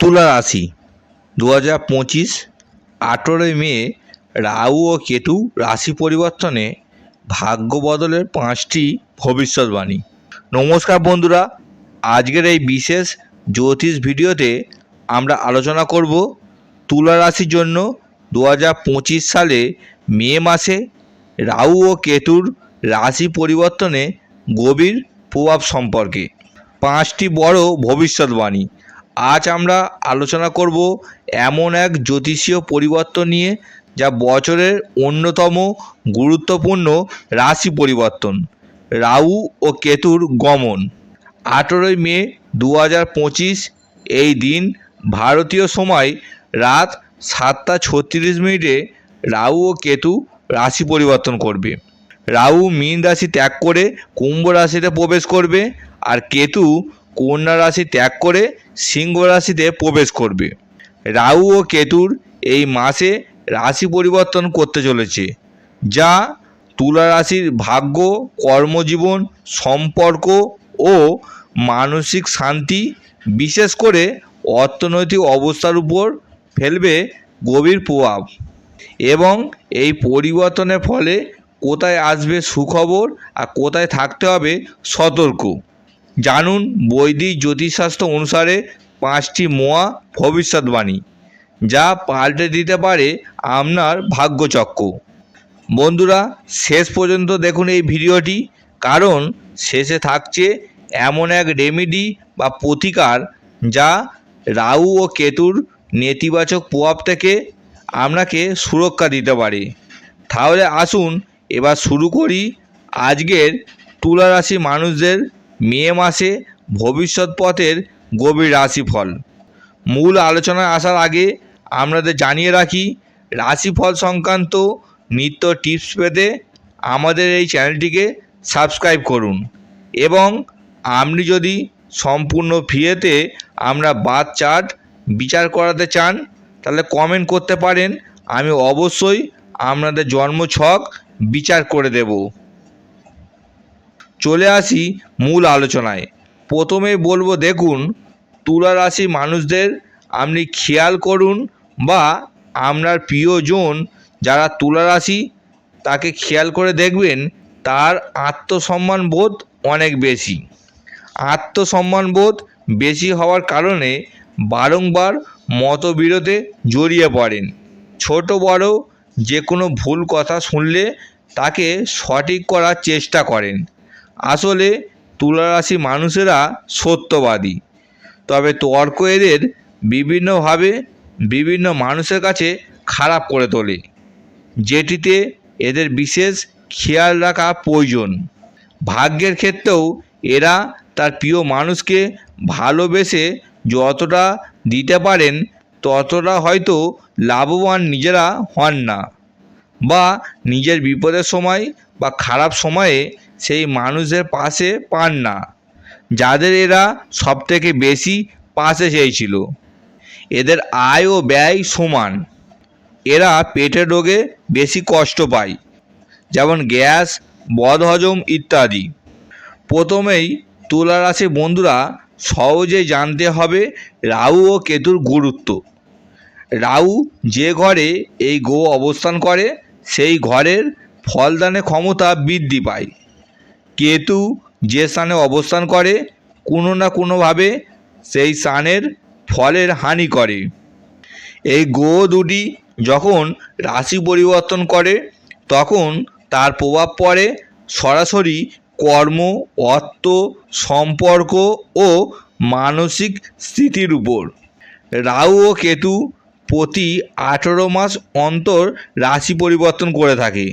তুলা রাশি দু হাজার পঁচিশ, আঠেরোই মে, রাহু ও কেতু রাশি পরিবর্তনে ভাগ্য বদলের পাঁচটি ভবিষ্যৎবাণী। নমস্কার বন্ধুরা, আজকের এই বিশেষ জ্যোতিষ ভিডিওতে আমরা আলোচনা করব তুলা রাশির জন্য দু হাজার পঁচিশ সালে মে মাসে রাহু ও কেতুর রাশি পরিবর্তনে গভীর প্রভাব সম্পর্কে পাঁচটি বড় ভবিষ্যৎবাণী। আজ আমরা আলোচনা করব এমন এক জ্যোতিষীয় পরিবর্তন নিয়ে যা বছরের অন্যতম গুরুত্বপূর্ণ রাশি পরিবর্তন, রাহু ও কেতুর গমন। আঠেরোই মে দু পঁচিশ, এই দিন ভারতীয় সময় রাত সাতটা ছত্রিশ মিনিটে রাহু ও কেতু রাশি পরিবর্তন করবে। রাহু মীন রাশি ত্যাগ করে কুম্ভ রাশিতে প্রবেশ করবে আর কেতু কন্যা রাশি ত্যাগ করে সিংহ রাশিতে প্রবেশ করবে। রাহু ও কেতুর এই মাসে রাশি পরিবর্তন করতে চলেছে, যা তুলা রাশির ভাগ্য, কর্মজীবন, সম্পর্ক ও মানসিক শান্তি বিশেষ করে অর্থনৈতিক অবস্থার উপর ফেলবে গভীর প্রভাব এবং এই পরিবর্তনের ফলে কোথায় আসবে সুখবর আর কোথায় থাকতে হবে সতর্ক। জানুন বৈদিক জ্যোতিষশাস্ত্র অনুসারে পাঁচটি মোয়া ভবিষ্যৎবাণী, যা পাল্টে দিতে পারে আপনার ভাগ্যচক্র। বন্ধুরা, শেষ পর্যন্ত দেখুন এই ভিডিওটি, কারণ শেষে থাকছে এমন এক রেমেডি বা প্রতিকার যা রাহু ও কেতুর নেতিবাচক প্রভাব থেকে আপনাকে সুরক্ষা দিতে পারে। তাহলে আসুন এবার শুরু করি আজকের তুলা রাশি মানুষদের মে মাসে ভবিষ্যৎ পথের গভীর রাশিফল। মূল আলোচনায় আসার আগে আপনাদের জানিয়ে রাখি, রাশিফল সংক্রান্ত নিত্য টিপস পেতে আমাদের এই চ্যানেলটিকে সাবস্ক্রাইব করুন এবং আপনি যদি সম্পূর্ণ ফ্রিতে আমরা বাদ চার্ট বিচার করাতে চান, তাহলে কমেন্ট করতে পারেন। আমি অবশ্যই আপনাদের জন্ম ছক বিচার করে দেব। চলে আসি মূল আলোচনায়। প্রথমে বলব, দেখুন তুলা রাশি মানুষদের আপনি খেয়াল করুন বা আপনার প্রিয়জন যারা তুলা রাশি তাকে খেয়াল করে দেখবেন, তার আত্মসম্মান বোধ অনেক বেশি। আত্মসম্মান বোধ বেশি হওয়ার কারণে বারংবার মতবিরোধে জড়িয়ে পড়েন। ছোট, বড় যে কোনো ভুল কথা শুনলে তাকে সঠিক করার চেষ্টা করেন। আসলে তুলারাশি মানুষেরা সত্যবাদী। তবে তর্ক এদের বিভিন্নভাবে বিভিন্ন মানুষের কাছে খারাপ করে তোলে, যেটিতে এদের বিশেষ খেয়াল রাখা প্রয়োজন। ভাগ্যের ক্ষেত্রেও এরা তার প্রিয় মানুষকে ভালোবেসে যতটা দিতে পারেন, ততটা হয়তো লাভবান নিজেরা হন না বা নিজের বিপদের সময় বা খারাপ সময়ে সেই মানুষদের পাশে পান না। যাদের এরা সবথেকে বেশি পাশে চেয়েছিল। এদের আয় ও ব্যয় সমান। এরা পেটের রোগে বেশি কষ্ট পায়, যেমন গ্যাস, বদহজম ইত্যাদি। প্রথমেই তুলা রাশি বন্ধুরা সহজে জানতে হবে রাহু ও কেতুর গুরুত্ব। রাহু যে ঘরে এই গো অবস্থান করে, সেই ঘরের ফলদানে ক্ষমতা বৃদ্ধি পায়। কেতু যে স্থানে অবস্থান করে, কোনো না কোনোভাবে সেই স্থানের ফলের হানি করে। এই গ্রহ দুটি যখন রাশি পরিবর্তন করে, তখন তার প্রভাব পড়ে সরাসরি কর্ম, অর্থ, সম্পর্ক ও মানসিক স্থিতির উপর। রাহু ও কেতু প্রতি আঠেরো মাস অন্তর রাশি পরিবর্তন করে থাকে।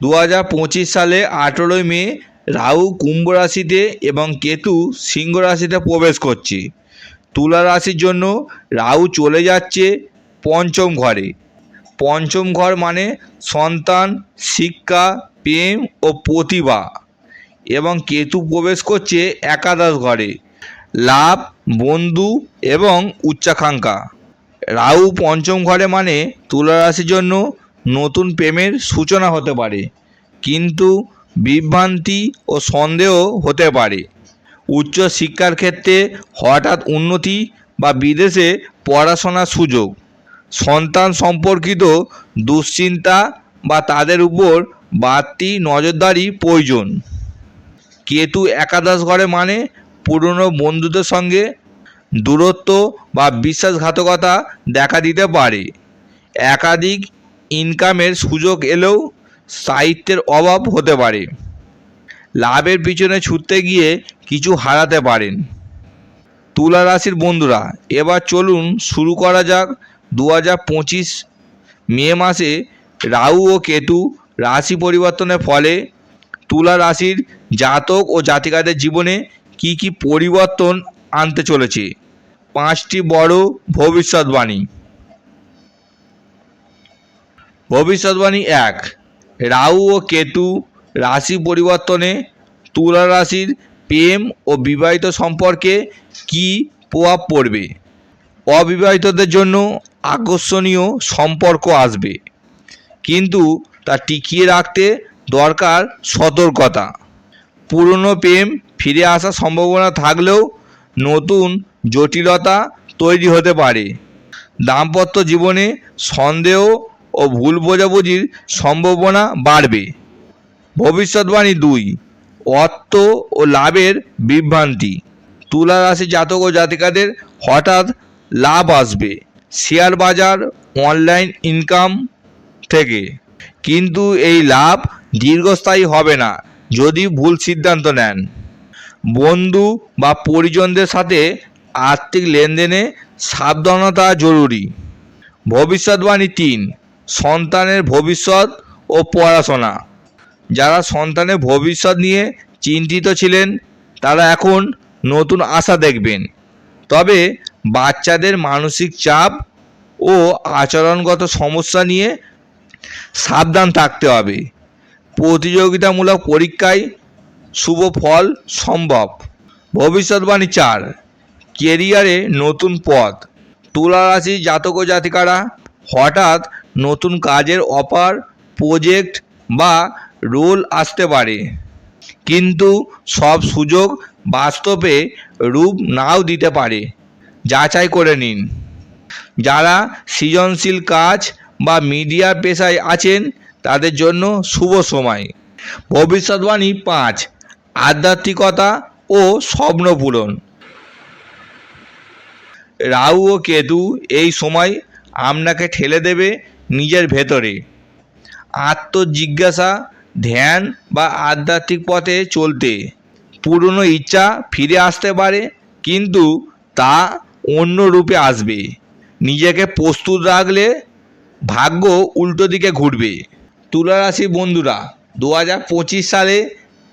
দু হাজার পঁচিশ সালে আঠেরোই মে রাহু কুম্ভ রাশিতে এবং কেতু সিংহ রাশিতে প্রবেশ করছে। তুলা রাশির জন্য রাহু চলে যাচ্ছে পঞ্চম ঘরে। পঞ্চম ঘর মানে সন্তান, শিক্ষা, প্রেম ও প্রতিভা এবং কেতু প্রবেশ করছে একাদশ ঘরে। লাভ, বন্ধু এবং উচ্চাকাঙ্ক্ষা। রাহু পঞ্চম ঘরে মানে তুলা রাশির জন্য নতুন প্রেমের সূচনা হতে পারে। কিন্তু বিভ্রান্তি ও সন্দেহ হতে পারে। উচ্চ শিক্ষার ক্ষেত্রে হঠাৎ উন্নতি বা বিদেশে পড়াশোনার সুযোগ, সন্তান সম্পর্কিত দুশ্চিন্তা বা তাদের উপর বাড়তি নজরদারি প্রয়োজন। কেতু একাদশ ঘরে মানে পুরনো বন্ধুদের সঙ্গে দূরত্ব বা বিশ্বাসঘাতকতা দেখা দিতে পারে। একাধিক ইনকামের সুযোগ এলেও সাহিত্যের অভাব হতে পারে। লাভের পিছনে ছুটতে গিয়ে কিছু হারাতে পারেন। তুলা রাশির বন্ধুরা, এবার চলুন শুরু করা যাক দু পঁচিশ মে মাসে রাহু ও কেতু রাশি পরিবর্তনের ফলে তুলা রাশির জাতক ও জাতিকাদের জীবনে কি কি পরিবর্তন আনতে চলেছে। পাঁচটি বড় ভবিষ্যৎবাণী। ভবিষ্যৎবাণী এক রাহু ও কেতু রাশি পরিবর্তনে তুলা রাশির প্রেম ও বিবাহিত সম্পর্কে কি প্রভাব পড়বে? অবিবাহিতদের জন্য আকর্ষণীয় সম্পর্ক আসবে। কিন্তু তা টিকিয়ে রাখতে দরকার সতর্কতা। পুরনো প্রেম ফিরে আসার সম্ভাবনা থাকলেও নতুন জটিলতা তৈরি হতে পারে। দাম্পত্য জীবনে সন্দেহ ও ভুল বোঝাবুঝির সম্ভাবনা বাড়বে। ভবিষ্যৎবাণী দুই, অর্থ ও লাভের বিভ্রান্তি। তুলা রাশি জাতক ও জাতিকাদের হঠাৎ লাভ আসবে। শেয়ার বাজার, অনলাইন ইনকাম থেকে। কিন্তু এই লাভ দীর্ঘস্থায়ী হবে না, যদি ভুল সিদ্ধান্ত নেন। বন্ধু বা পরিজনদের সাথে আর্থিক লেনদেনে সাবধানতা জরুরি। ভবিষ্যৎবাণী তিন সন্তানের ভবিষ্যৎ ও পড়াশোনা। যারা সন্তানের ভবিষ্যৎ নিয়ে চিন্তিত ছিলেন, তারা এখন নতুন আশা দেখবেন। তবে বাচ্চাদের মানসিক চাপ ও আচরণগত সমস্যা নিয়ে সাবধান থাকতে হবে। প্রতিযোগিতামূলক পরীক্ষায় শুভ ফল সম্ভব। ভবিষ্যৎবাণী চার, কেরিয়ারে নতুন পথ। তুলা রাশি জাতক ও জাতিকারা হঠাৎ নতুন কাজের অফার প্রজেক্ট বা রোল আসতে পারে। কিন্তু সব সুযোগ বাস্তবে রূপ নাও দিতে পারে। যাচাই করে নিন। যারা সৃজনশীল কাজ বা মিডিয়া পেশায় আছেন, তাদের জন্য শুভ সময়। ভবিষ্যৎবাণী পাঁচ, আধ্যাত্মিকতা ও স্বপ্ন পূরণ। রাহু ও কেতু এই সময় আপনাকে ঠেলে দেবে নিজের ভেতরে। আত্মজিজ্ঞাসা, ধ্যান বা আধ্যাত্মিক পথে চলতে। পুরনো ইচ্ছা ফিরে আসতে পারে, কিন্তু তা অন্য রূপে আসবে। নিজেকে প্রস্তুত রাখলে ভাগ্য উল্টো দিকে ঘুরবে। তুলা রাশি বন্ধুরা দু হাজার পঁচিশ সালে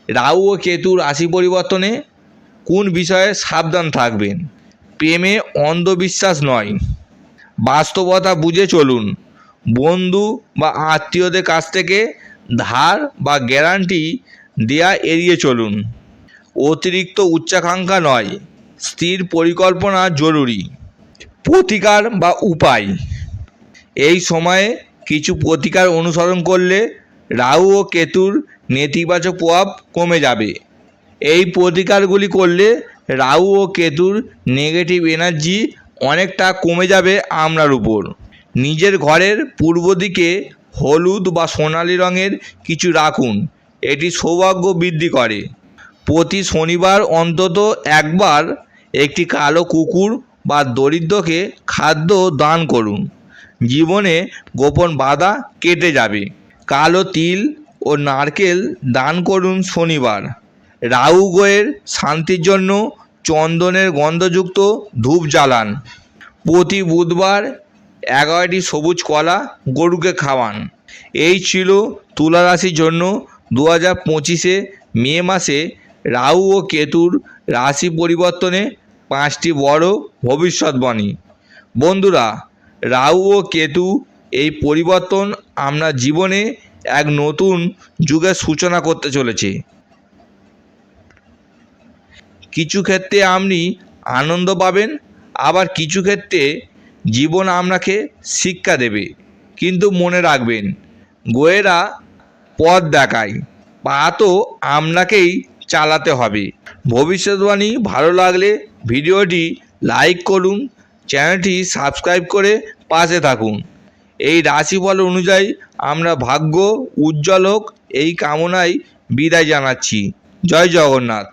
রাহু ও কেতু রাশি পরিবর্তনে কোন বিষয়ে সাবধান থাকবেন? প্রেমে অন্ধবিশ্বাস নয়। বাস্তবতা বুঝে চলুন। বন্ধু বা আত্মীয়দের কাছ থেকে ধার বা গ্যারান্টি দেয়া এড়িয়ে চলুন। অতিরিক্ত উচ্চাকাঙ্ক্ষা নয়, স্থির পরিকল্পনা জরুরি। প্রতিকার বা উপায়। এই সময়ে কিছু প্রতিকার অনুসরণ করলে রাহু ও কেতুর নেতিবাচক প্রভাব কমে যাবে। এই প্রতিকারগুলি করলে রাহু ও কেতুর নেগেটিভ এনার্জি অনেকটা কমে যাবে আপনার উপর। নিজের ঘরের পূর্ব দিকে হলুদ বা সোনালি রঙের কিছু রাখুন। এটি সৌভাগ্য বৃদ্ধি করে। প্রতি শনিবার অন্তত একবার একটি কালো কুকুর বা দরিদ্রকে খাদ্য দান করুন। জীবনে গোপন বাধা কেটে যাবে। কালো তিল ও নারকেল দান করুন শনিবার। রাহু গ্রহের শান্তির জন্য চন্দনের গন্ধযুক্ত ধূপ জ্বালান। প্রতি বুধবার এগারোটি সবুজ কলা গরুকে খাওয়ান। এই ছিল তুলা রাশির জন্য দু হাজার পঁচিশে মে মাসে রাহু ও কেতুর রাশি পরিবর্তনে পাঁচটি বড় ভবিষ্যৎবাণী। বন্ধুরা, রাহু ও কেতু এই পরিবর্তন আপনার জীবনে এক নতুন যুগের সূচনা করতে চলেছে। কিছু ক্ষেত্রে আপনি আনন্দ পাবেন, আবার কিছু ক্ষেত্রে জীবন আপনাকে শিক্ষা দেবে, কিন্তু মনে রাখবেন, গোয়েরা পথ দেখায় পা তো আপনাকেই চালাতে হবে। ভবিষ্যৎবাণী ভালো লাগলে ভিডিওটি লাইক করুন, চ্যানেলটি সাবস্ক্রাইব করে পাশে থাকুন। এই রাশিফল অনুযায়ী আমরা ভাগ্য উজ্জ্বল হোক, এই কামনায় বিদায় জানাচ্ছি। জয় জগন্নাথ।